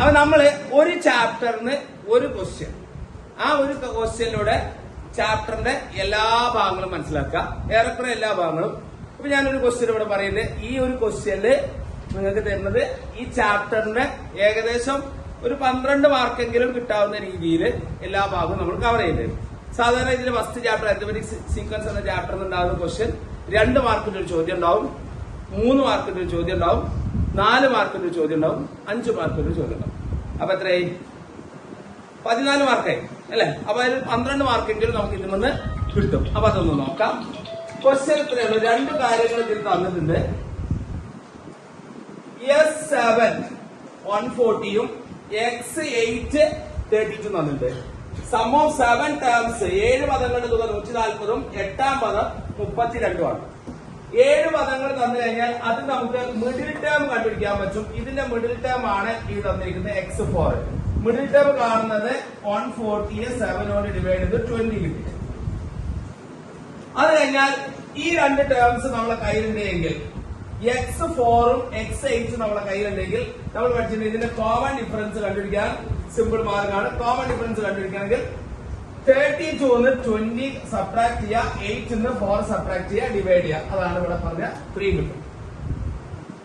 അപ്പൊ നമ്മൾ ഒരു ചാപ്റ്ററിന് ഒരു ക്വസ്റ്റ്യൻ ആ ഒരു ക്വസ്റ്റ്യനിലൂടെ ചാപ്റ്ററിന്റെ എല്ലാ ഭാഗങ്ങളും മനസ്സിലാക്കുക. ഏറെക്കുറെ എല്ലാ ഭാഗങ്ങളും. അപ്പൊ ഞാനൊരു ക്വസ്റ്റ്യൻ ഇവിടെ പറയുന്നത്. ഈ ഒരു ക്വസ്റ്റ്യനിൽ നിങ്ങൾക്ക് തരുന്നത് ഈ ചാപ്റ്ററിന്റെ ഏകദേശം ഒരു പന്ത്രണ്ട് മാർക്കെങ്കിലും കിട്ടാവുന്ന രീതിയിൽ എല്ലാ ഭാഗവും നമ്മൾ കവർ ചെയ്യുന്നത്. സാധാരണ ഇതിൽ ഫസ്റ്റ് ചാപ്റ്റർ അരിത്തമെറ്റിക് സീക്വൻസ് എന്ന ചാപ്റ്ററിൽ ഉണ്ടാകുന്ന ക്വസ്റ്റ്യൻ രണ്ട് മാർക്കിന്റെ ഒരു ചോദ്യം ഉണ്ടാവും. മൂന്ന് മാർക്കിന്റെ ഒരു ചോദ്യം ഉണ്ടാവും. നാല് മാർക്കിന്റെ ചോദ്യം ഉണ്ടാവും. അഞ്ച് മാർക്കിന്റെ ചോദ്യം ഉണ്ടാവും. അപ്പൊ എത്രയായി? പതിനാല് മാർക്കായി അല്ലെ? അപ്പൊ അതിൽ പന്ത്രണ്ട് മാർക്കെങ്കിലും നമുക്ക് ഇതിൽ നിന്ന് കിട്ടും. അപ്പൊ അതൊന്ന് നോക്കാം. ക്വസ്റ്റ്യൻ എത്രയാണ്? രണ്ട് കാര്യങ്ങൾ ഇതിൽ തന്നിട്ടുണ്ട്. എസ് സെവൻ വൺ ഫോർട്ടിയും എക്സ് എയ്റ്റ് തേർട്ടി ടു തന്നിട്ടുണ്ട്. സം സെവൻ ടേംസ് ഏഴ് പദങ്ങളുടെ തുക നൂറ്റി നാൽപ്പതും എട്ടാം പദം മുപ്പത്തിരണ്ടുമാണ്. ഏഴ് പദങ്ങൾ തന്നു കഴിഞ്ഞാൽ അത് നമുക്ക് മിഡിൽ ടേം കണ്ടുപിടിക്കാൻ പറ്റും. ഇതിന്റെ മിഡിൽ ടേം ആണ് ഈ തന്നിരിക്കുന്നത് എക്സ് ഫോർ മിഡിൽ ടേം കാണുന്നത് വൺ ഫോർട്ടിയെ സെവനോട് ഡിവൈഡ് ചെയ്ത് ട്വന്റി കിട്ടി. അത് കഴിഞ്ഞാൽ ഈ രണ്ട് ടേംസ് നമ്മളെ കയ്യിലുണ്ടെങ്കിൽ എക്സ് ഫോറും എക്സ് എയ്റ്റും നമ്മളെ കയ്യിലുണ്ടെങ്കിൽ നമ്മൾ പഠിച്ചിട്ടുണ്ട് ഇതിന്റെ കോമൺ ഡിഫറൻസ് കണ്ടുപിടിക്കാൻ സിമ്പിൾ മാർഗമാണ് കോമൺ ഡിഫറൻസ് കണ്ടുപിടിക്കണമെങ്കിൽ തേർട്ടി ടൂന്ന് ട്വന്റി സബ്ട്രാക്ട് ചെയ്യുക എയ്റ്റ് നിന്ന് ഫോർ സബ്ട്രാക്ട് ചെയ്യുക ഡിവൈഡ് ചെയ്യുക അതാണ് ഇവിടെ പറഞ്ഞ ത്രീ കിട്ടും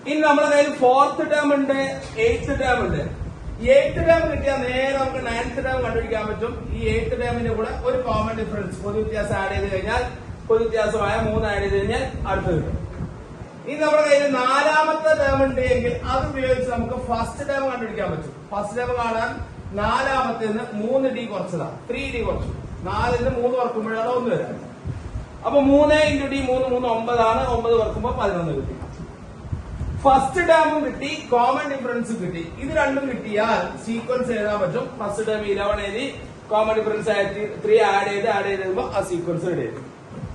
ഇനി നമ്മുടെ കയ്യിൽ ഫോർത്ത് ടേം ഉണ്ട് എയ്ത്ത് ടേം ഉണ്ട്. എയ്ത്ത് ടേം കിട്ടിയാൽ നേരെ നമുക്ക് നയൻത്ത് ടേം കണ്ടുപിടിക്കാൻ പറ്റും. ഈ എയ്ത്ത് ടേമിന്റെ കൂടെ ഒരു കോമൺ ഡിഫറൻസ് പൊതു വ്യത്യാസം ആഡ് ചെയ്ത് കഴിഞ്ഞാൽ പൊതു വ്യത്യാസമായ മൂന്ന് ആഡ് ചെയ്ത് കഴിഞ്ഞാൽ അടുത്ത് കിട്ടും. ഇനി നമ്മുടെ കയ്യിൽ നാലാമത്തെ ടേം ഉണ്ട് എങ്കിൽ അത് ഉപയോഗിച്ച് നമുക്ക് ഫസ്റ്റ് ടേം കണ്ടുപിടിക്കാൻ പറ്റും. ഫസ്റ്റ് ടേം കാണാൻ നാലാമത്തെ മൂന്ന് ഡി കുറച്ചതാ ത്രീ ഡി കുറച്ചു. നാലിന് മൂന്ന് കുറക്കുമ്പോഴാണ് ഒന്ന് വരാം. അപ്പൊ മൂന്ന് ഇന്റു ഡി മൂന്ന് മൂന്ന് ഒമ്പതാണ്. ഒമ്പത് കുറക്കുമ്പോൾ പതിനൊന്ന് കിട്ടി. ഫസ്റ്റ് ടേമും കിട്ടി. കോമൺ ഡിഫറൻസ് കിട്ടി. ഇത് രണ്ടും കിട്ടിയാൽ സീക്വൻസ് എഴുതാൻ പറ്റും. ഫസ്റ്റ് ടേം ഇലവൺ എഴുതി. കോമൺ ഡിഫറൻസ് ത്രീ ആഡ് ചെയ്ത് ആഡ് ചെയ്ത് ആ സീക്വൻസ് എഴുതി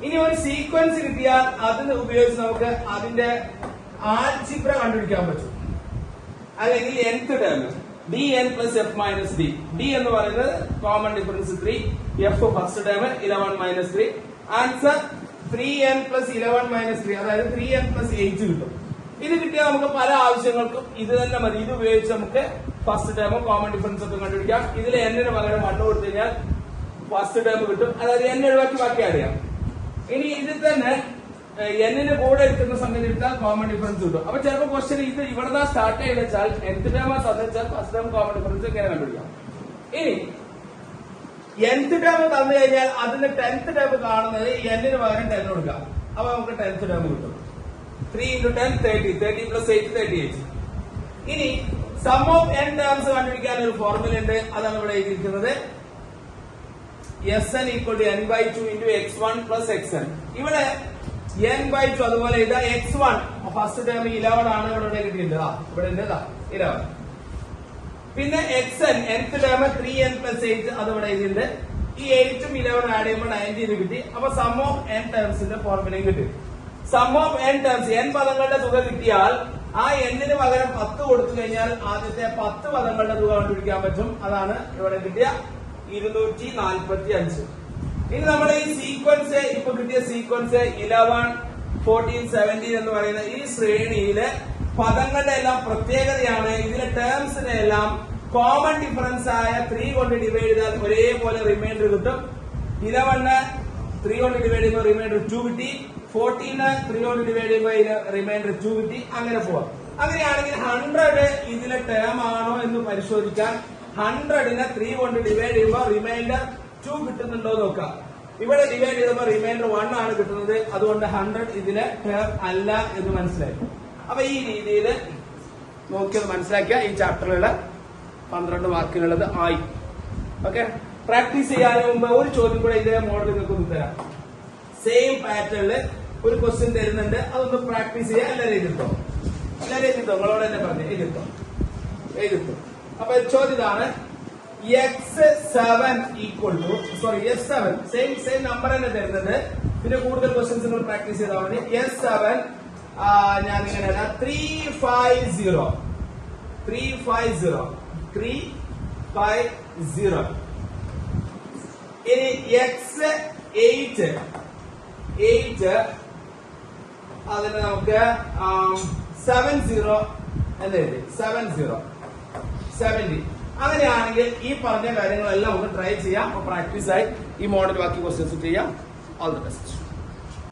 ഇനി ഒരു സീക്വൻസ് കിട്ടിയാൽ അത് ഉപയോഗിച്ച് നമുക്ക് അതിന്റെ ആൽജിബ്ര കണ്ടുപിടിക്കാൻ പറ്റും. അല്ലെങ്കിൽ nth term D N plus F minus D D എന്ന് പറയുന്നത് common difference three F first term eleven minus three answer three N plus eleven minus three അതായത് ത്രീ എൻ പ്ലസ് എയ്റ്റ് കിട്ടും. ഇത് കിട്ടിയാൽ നമുക്ക് പല ആവശ്യങ്ങൾക്കും ഇത് തന്നെ മതി. ഇത് ഉപയോഗിച്ച് നമുക്ക് ഫസ്റ്റ് ടേമും കോമൺ ഡിഫറൻസ് ഒക്കെ കണ്ടുപിടിക്കാം. ഇതിൽ എന്നിന് പകരം വണ്ണ് കൊടുത്തു കഴിഞ്ഞാൽ ഫസ്റ്റ് ടേം കിട്ടും. അതായത് എന്നെ ഒഴിവാക്കി ബാക്കി അറിയാം ഇനി ഇതിൽ തന്നെ എന്നിന് കൂടെ എടുക്കുന്ന സംഗതി എടുത്താൽ കോമൺ ഡിഫറൻസ് കിട്ടും. അപ്പൊ ചിലപ്പോൾ ക്വസ്റ്റ്യൻ ഇത് ഇവിടെ സ്റ്റാർട്ട് ചെയ്ത് വെച്ചാൽ എന്ത് ടേമാ തന്നെച്ചാൽ ഫസ്റ്റ് ടേം കോമൺ ഡിഫറൻസ് എങ്ങനെ കണ്ടുപിടിക്കാം. ഇനി nth ടേം തന്നു കഴിഞ്ഞാൽ അതിന്റെ ടെൻത്ത് ടേം കാണുന്നത് എന്നിന് പകരം ടെൻ കൊടുക്കാം. അപ്പൊ നമുക്ക് ടെൻത്ത് ടേം കിട്ടും. Three into ten thirty thirty plus eight thirty eight ഇനി സം ഓഫ് എൻ ടേംസ് കണ്ടുപിടിക്കാൻ ഒരു ഫോർമുല ഉണ്ട്. അതാണ് ഇവിടെ എഴുതിയിരിക്കുന്നത്. S N equal to N by two into X one plus X N ഇവിടെ എൻ ബൈ ടു അതുപോലെ ഇതാ X one first term eleven ആണ് ഇവിടെ ആ ഇവിടെ ഉണ്ട് ഇതാ ഇലവൻ പിന്നെ X N nth term three N plus eight അത് ഇവിടെ എഴുതിയിട്ടുണ്ട്. ഈ എയ്റ്റും ഇലവൺ ആഡ് ചെയ്യുമ്പോൾ നയന്റീൻ കിട്ടി. അപ്പൊ സം ഓഫ് എൻ ടേംസിന്റെ ഫോർമുലയും കിട്ടി. Sum of N terms N പദങ്ങളുടെ തുക കിട്ടിയാൽ ആ എന്നിന് പകരം പത്ത് കൊടുത്തു കഴിഞ്ഞാൽ ആദ്യത്തെ പത്ത് പദങ്ങളുടെ തുക കണ്ടുപിടിക്കാൻ പറ്റും. അതാണ് ഇവിടെ കിട്ടിയ ഇരുന്നൂറ്റി നാൽപ്പത്തി അഞ്ച് ഇനി നമ്മുടെ ഈ സീക്വൻസ് ഇപ്പൊ കിട്ടിയ സീക്വൻസ് ഇലവൻ ഫോർട്ടീൻ സെവന്റീൻ എന്ന് പറയുന്ന ഈ ശ്രേണിയിലെ പദങ്ങളുടെ എല്ലാം പ്രത്യേകതയാണ്. ഇതിലെ ടേംസിനെ എല്ലാം കോമൺ ഡിഫറൻസ് ആയ ത്രീ കൊണ്ട് ഡിവൈഡ് ചെയ്താൽ ഒരേപോലെ റിമൈൻഡർ കിട്ടും. ഇലവണ് ത്രീ കൊണ്ട് ഡിവൈഡ് ചെയ്യുമ്പോൾ റിമൈൻഡർ ടു കിട്ടി. ഫോർട്ടീന് ത്രീ കൊണ്ട് ഡിവൈഡ് ചെയ്യുമ്പോൾ റിമൈൻഡർ ടു കിട്ടി. അങ്ങനെ പോവാം. അങ്ങനെയാണെങ്കിൽ ഹൺഡ്രഡ് ഇതിലെ ടേം ആണോ എന്ന് പരിശോധിക്കാൻ ഹൺഡ്രഡിനെ ത്രീ കൊണ്ട് ഡിവൈഡ് ചെയ്യുമ്പോൾ റിമൈൻഡർ ടു കിട്ടുന്നുണ്ടോ നോക്കാം. ഇവിടെ ഡിവൈഡ് ചെയ്തപ്പോൾ റിമൈൻഡർ വൺ ആണ് കിട്ടുന്നത്. അതുകൊണ്ട് ഹൺഡ്രഡ് ഇതിലെ ടേം അല്ല എന്ന് മനസ്സിലായി. അപ്പൊ ഈ രീതിയിൽ നോക്കിയത് മനസ്സിലാക്കിയ ഈ ചാപ്റ്ററിലുള്ള പന്ത്രണ്ട് മാർക്കിനുള്ളത് ആയി. ഓക്കെ പ്രാക്ടീസ് ചെയ്യാൻ മുമ്പ് ഒരു ചോദ്യം കൂടെ ഇതേ മോഡൽ നിങ്ങൾക്ക് ഒന്ന് തരാം. സെയിം പാറ്റേണിൽ ഒരു ക്വസ്റ്റ്യൻ തരുന്നുണ്ട്. അതൊന്ന് പ്രാക്ടീസ് ചെയ്യാൻ എല്ലാവരും എഴുതിട്ടോ എല്ലാവരും എഴുതിട്ടോ നിങ്ങളോട് തന്നെ പറഞ്ഞു എഴുതിട്ടോ എഴുതിട്ടോ അപ്പൊ ചോദ്യം ഇതാണ്. X seven equal to sorry S seven same same number തന്നെ തരുന്നത്. പിന്നെ കൂടുതൽ ക്വസ്റ്റ്യൻസ് നിങ്ങൾ പ്രാക്ടീസ് ചെയ്താൽ മതി. എസ് സെവൻ ഞാൻ ഇങ്ങനെ three five zero three five zero three five zero ഇനി എക്സ് എയ്റ്റ് എയ്റ്റ് അതിന് നമുക്ക് സെവൻ സീറോ എന്ന് സെവൻ സീറോ സെവന്റി അങ്ങനെയാണെങ്കിൽ ഈ പറഞ്ഞ കാര്യങ്ങളെല്ലാം ഒന്ന് ട്രൈ ചെയ്യാം. പ്രാക്ടീസായി ഈ മോഡൽ ബാക്കി ക്വസ്റ്റ്യൻസ് ചെയ്യാം. All the best